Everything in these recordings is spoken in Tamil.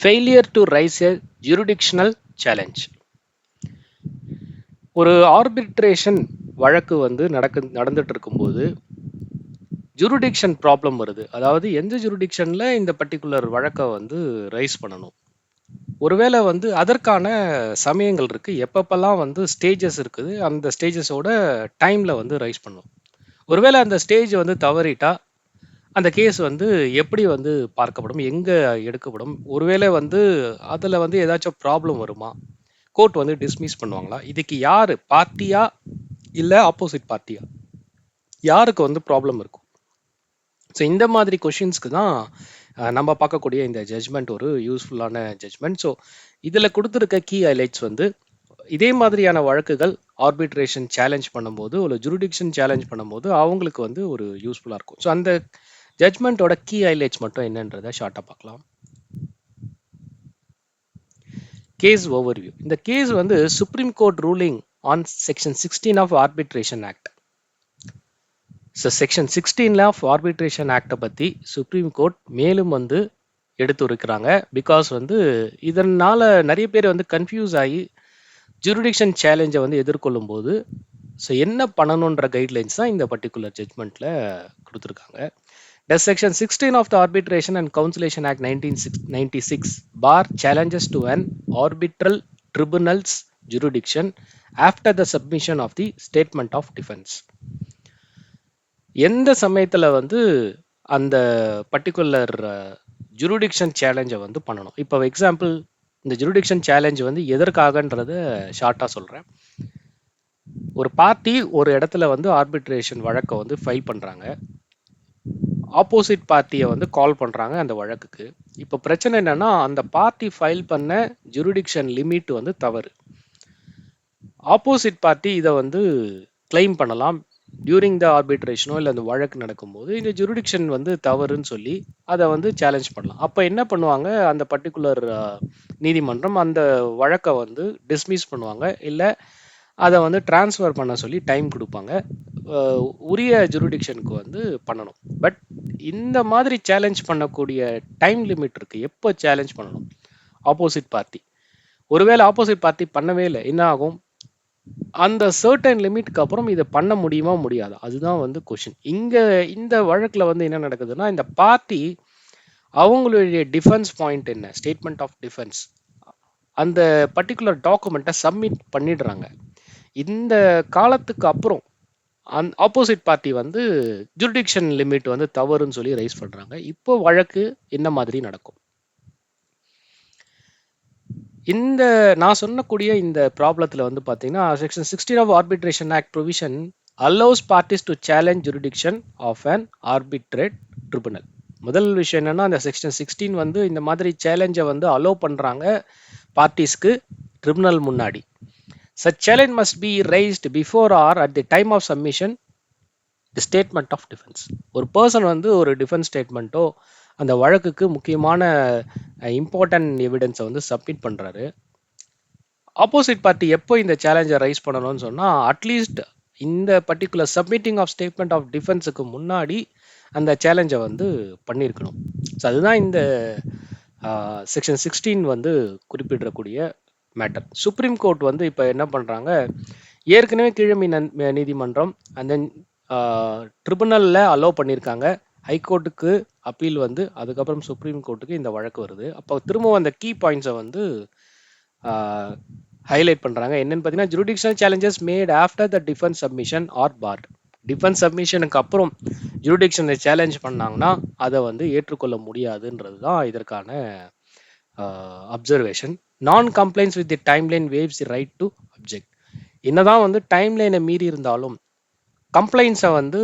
Failure to raise a jurisdictional challenge ஒரு ஆர்பிட்ரேஷன் வழக்கு வந்து நடக்கு நடந்துட்டு இருக்கும்போது ஜூரிடிக்ஷன் ப்ராப்ளம் வருது. அதாவது எந்த ஜூரிடிக்ஷனில் இந்த பர்டிகுலர் வழக்கை வந்து ரைஸ் பண்ணணும்? ஒருவேளை வந்து அதற்கான சமயங்கள் இருக்குது எப்பப்பெல்லாம் வந்து ஸ்டேஜஸ் இருக்குது அந்த ஸ்டேஜஸோட டைமில் வந்து ரைஸ் பண்ணணும். ஒருவேளை அந்த ஸ்டேஜ் வந்து தவறிட்டா அந்த கேஸ் வந்து எப்படி வந்து பார்க்கப்படும் எங்க எடுக்கப்படும்? ஒருவேளை வந்து அதுல வந்து ஏதாச்சும் ப்ராப்ளம் வருமா? கோர்ட் வந்து டிஸ்மிஸ் பண்ணுவாங்களா? இதுக்கு யாரு? பார்ட்டியா? இல்ல ஆப்போசிட் பார்ட்டியா? யாருக்கு வந்து ப்ராப்ளம் இருக்கும்? ஸோ இந்த மாதிரி கொஷின்ஸ்க்கு தான் நம்ம பார்க்கக்கூடிய இந்த ஜட்ஜ்மெண்ட் ஒரு யூஸ்ஃபுல்லான ஜட்ஜ்மெண்ட் ஸோ இதில் கொடுத்துருக்க கீ ஹைலைட்ஸ் வந்து இதே மாதிரியான வழக்குகள் ஆர்பிட்ரேஷன் சேலஞ்ச் பண்ணும்போது ஒரு ஜுரிடிக்ஷன் சேலஞ்ச் பண்ணும்போது அவங்களுக்கு வந்து ஒரு யூஸ்ஃபுல்லாக இருக்கும். ஸோ அந்த ஜட்ஜ்மெண்ட்டோட கீ ஹைலைட்ஸ் மட்டும் என்னன்றதை ஷார்ட்டாக பார்க்கலாம். கேஸ் ஓவர்வியூ இந்த கேஸ் வந்து supreme court ruling on section sixteen of arbitration act so section சிக்ஸ்டீனில் of arbitration ஆக்டை பற்றி சுப்ரீம் கோர்ட் மேலும் வந்து எடுத்துரைக்கிறாங்க. பிகாஸ் வந்து இதனால் நிறைய பேர் வந்து கன்ஃபியூஸ் ஆகி ஜூரிடிக்ஷன் சேலஞ்சை வந்து எதிர்கொள்ளும் போது ஸோ என்ன பண்ணணுன்ற கைட்லைன்ஸ் தான் இந்த பர்டிகுலர் ஜட்மெண்ட்டில் கொடுத்துருக்காங்க. Does Section 16 of the Arbitration and Conciliation Act 1996 bar challenges to an arbitral tribunal's jurisdiction after the submission of the statement of defense? எந்த சமயத்தில் வந்து அந்த பர்டிகுலர் ஜுரிடிக்ஷன் சேலஞ்சை வந்து பண்ணணும் இப்போ எக்ஸாம்பிள் இந்த ஜுரிடிக்ஷன் சேலஞ்ச் வந்து எதற்காகன்றத ஷார்ட்டாக சொல்கிறேன் ஒரு பார்ட்டி ஒரு இடத்துல வந்து ஆர்பிட்ரேஷன் வழக்கை வந்து ஃபைல் பண்ணுறாங்க ஆப்போசிட் பார்ட்டியை வந்து கால் பண்ணுறாங்க அந்த வழக்குக்கு. இப்போ பிரச்சனை என்னன்னா அந்த பார்ட்டி ஃபைல் பண்ண ஜுரிடிக்ஷன் லிமிட் வந்து தவறு. ஆப்போசிட் பார்ட்டி இதை வந்து கிளைம் பண்ணலாம். டியூரிங் த ஆர்பிட்ரேஷனோ இல்லை அந்த வழக்கு நடக்கும்போது இந்த ஜுரிடிக்ஷன் வந்து தவறுன்னு சொல்லி அதை வந்து சேலஞ்ச் பண்ணலாம். அப்போ என்ன பண்ணுவாங்க? அந்த பர்டிகுலர் நீதிமன்றம் அந்த வழக்கை வந்து டிஸ்மிஸ் பண்ணுவாங்க. இல்லை அதை வந்து ட்ரான்ஸ்ஃபர் பண்ண சொல்லி டைம் கொடுப்பாங்க. உரிய ஜுரிடிக்ஷனுக்கு வந்து பண்ணணும். பட் இந்த மாதிரி சேலஞ்ச் பண்ணக்கூடிய டைம் லிமிட் இருக்குது எப்போ சேலஞ்ச் பண்ணணும்? ஆப்போசிட் பார்ட்டி ஒருவேளை ஆப்போசிட் பார்ட்டி பண்ணவே இல்லை. என்ன ஆகும்? அந்த சர்டன் லிமிட்க்கு அப்புறம் இதை பண்ண முடியுமா? முடியாது. அதுதான் வந்து கொஷின் இங்கே இந்த வழக்கில் வந்து என்ன நடக்குதுன்னா இந்த பார்ட்டி அவங்களுடைய டிஃபென்ஸ் பாயிண்ட் என்ன? ஸ்டேட்மெண்ட் ஆஃப் டிஃபென்ஸ் அந்த பர்டிகுலர் டாக்குமெண்ட்டை சப்மிட் பண்ணிடுறாங்க. இந்த காலத்துக்கு அப்புறம் அந் ஆப்போசிட் பார்ட்டி வந்து ஜுரிடிக்ஷன் லிமிட் வந்து தவறுன்னு சொல்லி ரைஸ் பண்ணுறாங்க இப்போ வழக்கு என்ன மாதிரி நடக்கும்? இந்த நான் சொன்னக்கூடிய இந்த ப்ராப்ளத்தில் வந்து பார்த்தீங்கன்னா section sixteen of arbitration act provision allows parties to challenge jurisdiction of an arbitrate tribunal முதல் விஷயம் என்னன்னா அந்த செக்ஷன் சிக்ஸ்டீன் வந்து இந்த மாதிரி சேலஞ்சை வந்து அலோவ் பண்ணுறாங்க பார்ட்டிஸ்க்கு ட்ரிபுனல் முன்னாடி. Such challenge must be raised before or at the time of submission. The statement of defense. ஒரு பர்சன் வந்து ஒரு டிஃபென்ஸ் ஸ்டேட்மெண்ட்டோ அந்த வழக்குக்கு முக்கியமான இம்பார்ட்டன்ட் எவிடன்ஸை வந்து சப்மிட் பண்ணுறாரு ஆப்போசிட் பார்ட்டி எப்போ இந்த சேலஞ்சை ரைஸ் பண்ணணும்னு சொன்னால் அட்லீஸ்ட் இந்த particular submitting of statement of டிஃபென்ஸுக்கு முன்னாடி அந்த சேலஞ்சை வந்து பண்ணியிருக்கணும் ஸோ அதுதான் இந்த செக்ஷன் சிக்ஸ்டீன் வந்து குறிப்பிடக்கூடிய மேட்டர் சுப்ரீம் கோர்ட் வந்து இப்போ என்ன பண்ணுறாங்க ஏற்கனவே கீழமை நன்- நீதிமன்றம் அந்த ட்ரிபுனலில் அலோவ் பண்ணியிருக்காங்க ஹைகோர்ட்டுக்கு அப்பீல் வந்து அதுக்கப்புறம் சுப்ரீம் கோர்ட்டுக்கு இந்த வழக்கு வருது. அப்போ திரும்பவும் அந்த கீ பாயிண்ட்ஸை வந்து ஹைலைட் பண்ணுறாங்க என்னென்னு பார்த்தீங்கன்னா judicial challenges made after the defence submission are barred defence சப்மிஷனுக்கு அப்புறம் ஜுடிஷனை சேலஞ்ச் பண்ணாங்கன்னா அதை வந்து ஏற்றுக்கொள்ள முடியாதுன்றது தான் இதற்கான அப்சர்வேஷன் நான் complaints with the timeline waives the right to object என்னதான் வந்து டைம்லைனை மீறி இருந்தாலும் கம்ப்ளைண்ட்ஸை வந்து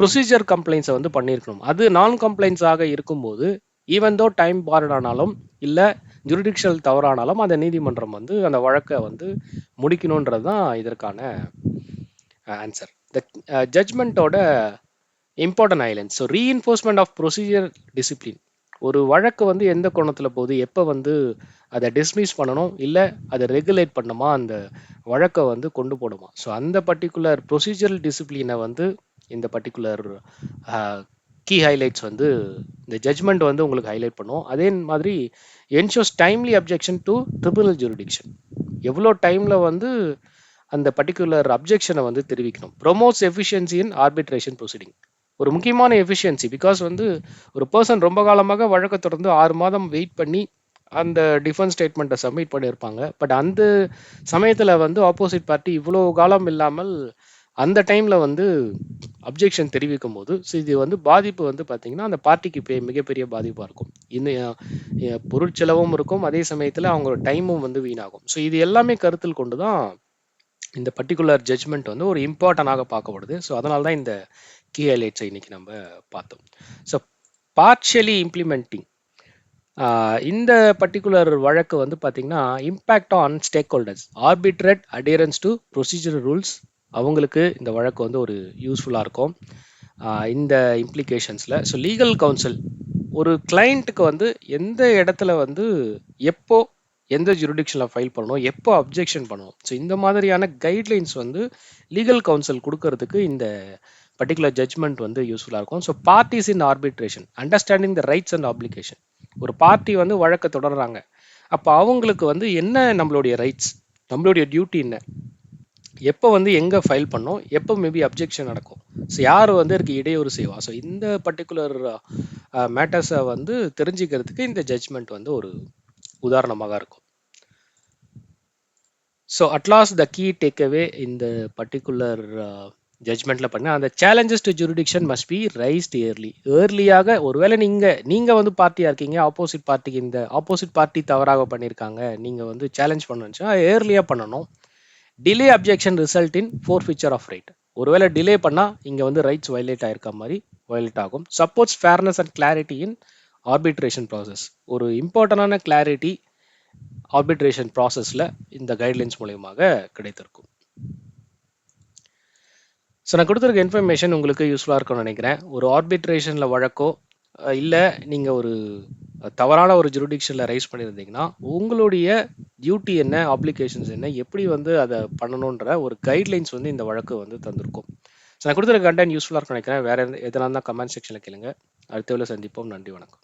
ப்ரொசீஜர் கம்ப்ளைண்ட்ஸை வந்து பண்ணியிருக்கணும். அது நான் கம்ப்ளைண்ட்ஸாக இருக்கும்போது ஈவன் தோ டைம் பார்டானாலும் இல்லை ஜுரிடிக்ஷனல் தவறானாலும் அந்த நீதிமன்றம் வந்து அந்த வழக்கை வந்து முடிக்கணுன்றது தான் இதற்கான answer the ஜட்ஜ்மெண்ட்டோட important island so reinforcement of procedure discipline ஒரு வழக்கு வந்து எந்த கோணத்தில் போகுது? எப்போ வந்து அதை டிஸ்மிஸ் பண்ணணும்? இல்லை அதை ரெகுலேட் பண்ணுமா? அந்த வழக்கை வந்து கொண்டு போடுமா? ஸோ அந்த பர்டிகுலர் ப்ரொசீஜரல் டிசிப்ளினை வந்து இந்த பர்டிகுலர் கீ ஹைலைட்ஸ் வந்து இந்த ஜட்ஜ்மெண்ட் வந்து உங்களுக்கு ஹைலைட் பண்ணுவோம் அதே மாதிரி ensures timely objection to tribunal jurisdiction எவ்வளோ டைமில் வந்து அந்த பர்டிகுலர் அப்ஜெக்ஷனை வந்து தெரிவிக்கணும்? Promotes efficiency in arbitration proceeding ஒரு முக்கியமான எஃபிஷியன்சி பிகாஸ் வந்து ஒரு பர்சன் ரொம்ப காலமாக வழக்கை தொடர்ந்து ஆறு மாதம் வெயிட் பண்ணி அந்த டிஃபென்ஸ் ஸ்டேட்மெண்ட்டை சப்மிட் பண்ணியிருப்பாங்க. பட் அந்த சமயத்தில் வந்து ஆப்போசிட் பார்ட்டி இவ்வளோ காலம் இல்லாமல் அந்த டைமில் வந்து அப்ஜெக்ஷன் தெரிவிக்கும் போது ஸோ இது வந்து பாதிப்பு வந்து பார்த்திங்கன்னா அந்த பார்ட்டிக்கு பெரிய மிகப்பெரிய பாதிப்பாக இருக்கும். இன்னும் பொருட்செலவும் இருக்கும். அதே சமயத்தில் அவங்களோட டைமும் வந்து வீணாகும். ஸோ இது எல்லாமே கருத்தில் கொண்டு தான் இந்த பர்டிகுலர் ஜட்ஜ்மெண்ட் வந்து ஒரு இம்பார்ட்டனாக பார்க்கப்படுது. ஸோ அதனால தான் இந்த கீ ஹைலைட்ஸை இன்னைக்கு நம்ம பார்த்தோம். ஸோ பார்ஷியலி இம்ப்ளிமெண்டிங் இந்த பர்டிகுலர் வழக்கு வந்து பார்த்தீங்கன்னா impact on stakeholders arbitrate adherence to procedure rules அவங்களுக்கு இந்த வழக்கு வந்து ஒரு யூஸ்ஃபுல்லாக இருக்கும். இந்த இம்ப்ளிகேஷன்ஸில் ஸோ லீகல் கவுன்சில் ஒரு கிளைண்ட்டுக்கு வந்து எந்த இடத்துல வந்து எப்போ எந்த ஜுரிடிக்ஷனில் ஃபைல் பண்ணணும் எப்போ அப்ஜெக்ஷன் பண்ணணும். ஸோ இந்த மாதிரியான கைட்லைன்ஸ் வந்து லீகல் கவுன்சில் கொடுக்கறதுக்கு இந்த பர்டிகுலர் ஜட்ஜ்மெண்ட் வந்து யூஸ்ஃபுல்லாக இருக்கும். So parties in arbitration understanding the rights and application ஒரு பார்ட்டி வந்து வழக்கை தொடர்றாங்க. அப்போ அவங்களுக்கு வந்து என்ன நம்மளுடைய ரைட்ஸ் நம்மளுடைய டியூட்டி என்ன? எப்போ வந்து எங்கே ஃபைல் பண்ணோம்? எப்போ மேபி அப்ஜெக்ஷன் நடக்கும்? ஸோ யார் வந்து இருக்கு இடையூறு செய்வா? ஸோ இந்த பர்டிகுலர் மேட்டர்ஸை uh, வந்து தெரிஞ்சுக்கிறதுக்கு இந்த ஜட்ஜ்மெண்ட் வந்து ஒரு உதாரணமாக இருக்கும். So at last the key takeaway இந்த பர்டிகுலர் ஜட்ஜ்மெண்ட்டில் பண்ண அந்த challenges to jurisdiction must be raised early ஏர்லியாக ஒருவேளை நீங்கள் நீங்கள் வந்து பார்ட்டியாக இருக்கீங்க ஆப்போசிட் பார்ட்டிக்கு இந்த ஆப்போசிட் பார்ட்டி தவறாக பண்ணியிருக்காங்க நீங்கள் வந்து சேலஞ்ச் பண்ணுச்சுன்னா ஏர்லியாக பண்ணணும். Delay objection result in forfeiture of right ஒருவேளை டிலே பண்ணால் இங்கே வந்து ரைட்ஸ் வயலேட் ஆயிருக்க மாதிரி வயலேட் ஆகும். Supports fairness and clarity in arbitration process ஒரு இம்பார்ட்டண்டான கிளாரிட்டி ஆர்பிட்ரேஷன் ப்ராசஸில் இந்த கைட்லைன்ஸ் மூலயமாக கிடைத்திருக்கும். ஸோ நான் கொடுத்துருக்க இன்ஃபர்மேஷன் உங்களுக்கு யூஸ்ஃபுல்லாக இருக்கும்னு நினைக்கிறேன். ஒரு ஆர்பிட்ரேஷனில் வழக்கோ இல்லை நீங்கள் ஒரு தவறான ஒரு ஜுரிடிக்ஷனில் ரைஸ் பண்ணியிருந்தீங்கன்னா உங்களுடைய டியூட்டி என்ன ஆப்ளிகேஷன்ஸ் என்ன எப்படி வந்து அதை பண்ணணுன்ற ஒரு கைட்லைன்ஸ் வந்து இந்த வழக்கு வந்து தந்திருக்கும். ஸோ நான் கொடுத்துருக்க கண்டென்ட் யூஸ்ஃபுல்லாக இருக்கும் நினைக்கிறேன். வேறு எதனா தான் கமெண்ட் செக்ஷனில் கேளுங்க. அடுத்த வேலை சந்திப்போம். நன்றி வணக்கம்.